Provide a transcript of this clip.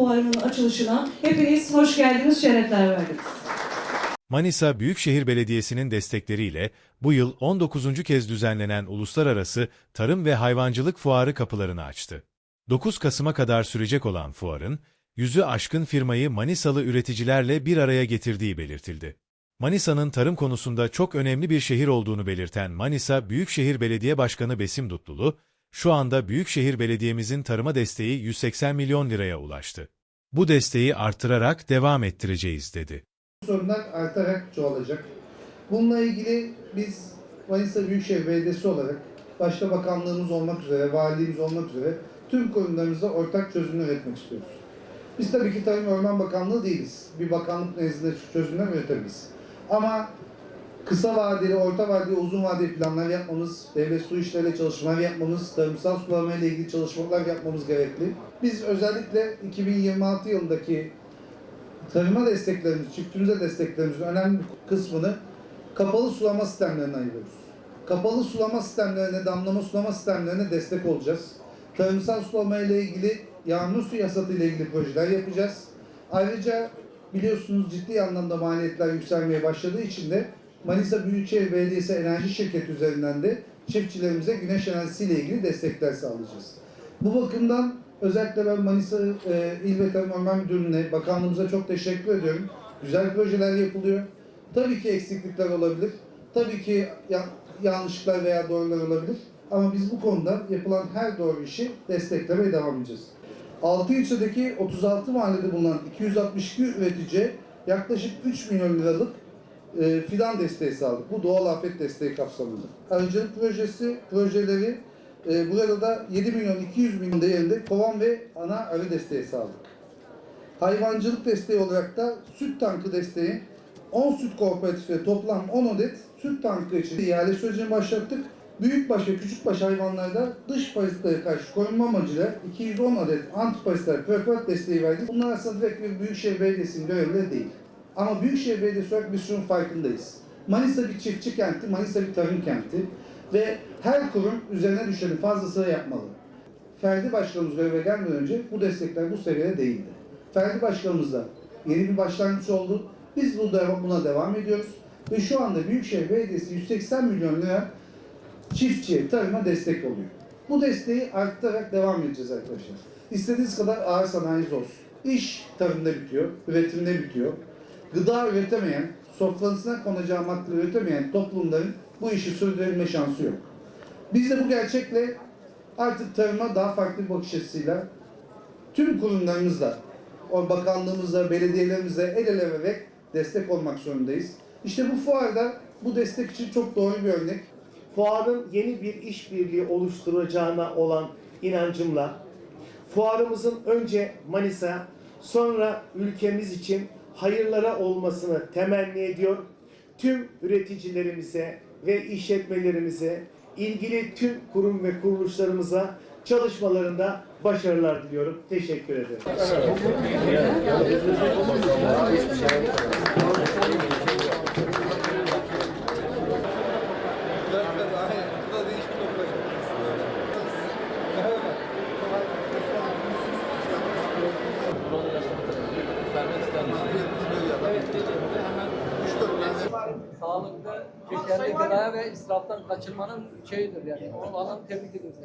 Fuarı'nın açılışına hepiniz hoş geldiniz, şerefler verdiniz. Manisa Büyükşehir Belediyesi'nin destekleriyle bu yıl 19. kez düzenlenen Uluslararası Tarım ve Hayvancılık Fuarı kapılarını açtı. 9 Kasım'a kadar sürecek olan fuarın, yüzü aşkın firmayı Manisalı üreticilerle bir araya getirdiği belirtildi. Manisa'nın tarım konusunda çok önemli bir şehir olduğunu belirten Manisa Büyükşehir Belediye Başkanı Besim Dutlulu, şu anda Büyükşehir Belediye'mizin tarıma desteği 180 milyon liraya ulaştı. Bu desteği artırarak devam ettireceğiz dedi. sorunlar artarak çoğalacak. Bununla ilgili biz Manisa Büyükşehir Belediyesi olarak başta bakanlığımız olmak üzere, valiliğimiz olmak üzere tüm kurumlarımızla ortak çözümler üretmek istiyoruz. Biz tabii ki Tarım Orman Bakanlığı değiliz. Bir bakanlık nezdinde çözümler üretemeyiz. Ama kısa vadeli, orta vadeli, uzun vadeli planlar yapmamız, devlet su işleriyle çalışmalar yapmamız, tarımsal sulama ile ilgili çalışmalar yapmamız gerekli. Biz özellikle 2026 yılındaki tarıma desteklerimiz, çiftçimize desteklerimizin önemli bir kısmını kapalı sulama sistemlerine ayırıyoruz. Kapalı sulama sistemlerine, damlama sulama sistemlerine destek olacağız. Tarımsal sulama ile ilgili yağmur su yasatı ile ilgili projeler yapacağız. Ayrıca biliyorsunuz ciddi anlamda maliyetler yükselmeye başladığı için de Manisa Büyükşehir Belediyesi Enerji Şirketi üzerinden de çiftçilerimize güneş enerjisi ile ilgili destekler sağlayacağız. Bu bakımdan özellikle ben Manisa e, İl ve Tarım Orman Müdürlüğü'ne, bakanlığımıza çok teşekkür ediyorum. Güzel projeler yapılıyor. Tabii ki eksiklikler olabilir. Tabii ki ya- yanlışlıklar veya doğrular olabilir. Ama biz bu konuda yapılan her doğru işi desteklemeye devam edeceğiz. 6 ilçedeki 36 mahallede bulunan 262 üretici yaklaşık 3 milyon liralık e, fidan desteği sağladık. Bu doğal afet desteği kapsamında. Arıcılık projesi, projeleri e, burada da 7 milyon 200 milyon değerinde kovan ve ana arı desteği sağladık. Hayvancılık desteği olarak da süt tankı desteği 10 süt kooperatifi toplam 10 adet süt tankı için ihale sürecini başlattık. Büyükbaş ve küçükbaş hayvanlarda dış parazitlere karşı korunma amacıyla 210 adet antiparazitler preparat desteği verdik. Bunlar aslında direkt bir Büyükşehir Belediyesi'nin görevleri değil. Ama Büyükşehir Belediyesi olarak biz şunun farkındayız. Manisa bir çiftçi kenti, Manisa bir tarım kenti ve her kurum üzerine düşeni fazlasıyla yapmalı. Ferdi Başkanımız göreve gelmeden önce bu destekler bu seviyede değildi. Ferdi Başkanımızla yeni bir başlangıç oldu. Biz bu buna devam ediyoruz. Ve şu anda Büyükşehir Belediyesi 180 milyon lira çiftçiye, tarıma destek oluyor. Bu desteği arttırarak devam edeceğiz arkadaşlar. İstediğiniz kadar ağır sanayiniz olsun. İş tarımda bitiyor, üretimde bitiyor. Gıda üretemeyen, sofrasına konacağı madde üretemeyen toplumların bu işi sürdürebilme şansı yok. Biz de bu gerçekle artık tarıma daha farklı bir bakış açısıyla tüm kurumlarımızla, o bakanlığımızla, belediyelerimizle el ele vererek destek olmak zorundayız. İşte bu fuarda bu destek için çok doğru bir örnek. fuarın yeni bir işbirliği oluşturacağına olan inancımla fuarımızın önce Manisa sonra ülkemiz için hayırlara olmasını temenni ediyor. Tüm üreticilerimize ve işletmelerimize, ilgili tüm kurum ve kuruluşlarımıza çalışmalarında başarılar diliyorum. Teşekkür ederim. Sağlıklı, şekerli gıdaya ve israftan kaçınmanın şeyidir yani. Onu alan tebrik ediyoruz.